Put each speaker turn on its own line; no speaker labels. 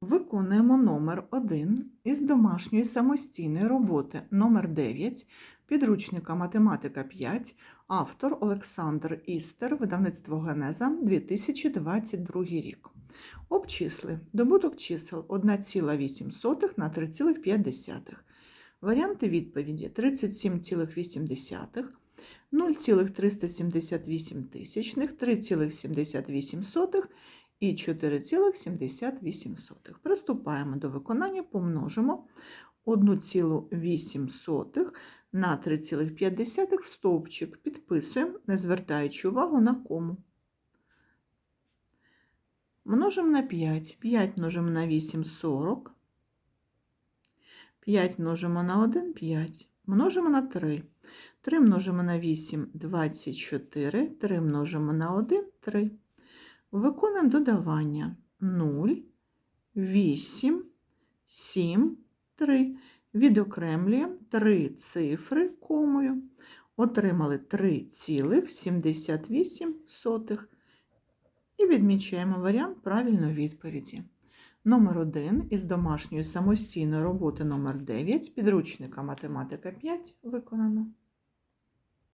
Виконуємо номер 1 із домашньої самостійної роботи номер 9 підручника математика 5, автор Олександр Істер, видавництво Генеза 2022 рік. Обчисли. Добуток чисел 1,8 на 3,5. Варіанти відповіді 37,8, 0,378 3,78 і 4,78. Приступаємо до виконання, помножимо 1,8 на 3,5 в стовпчик, підписуємо, не звертаючи увагу на кому. Множимо на 5. 5 множимо на 8 – 40. 5 множимо на 1 – 5. Множимо на 3. 3 множимо на 8 – 24. 3 множимо на 1 – 3. Виконуємо додавання 0, 8, 7, 3. Відокремлюємо три цифри комою. Отримали 3,78 і відмічаємо варіант правильної відповіді. Номер 1 із домашньої самостійної роботи номер 9 підручника математика 5 виконано.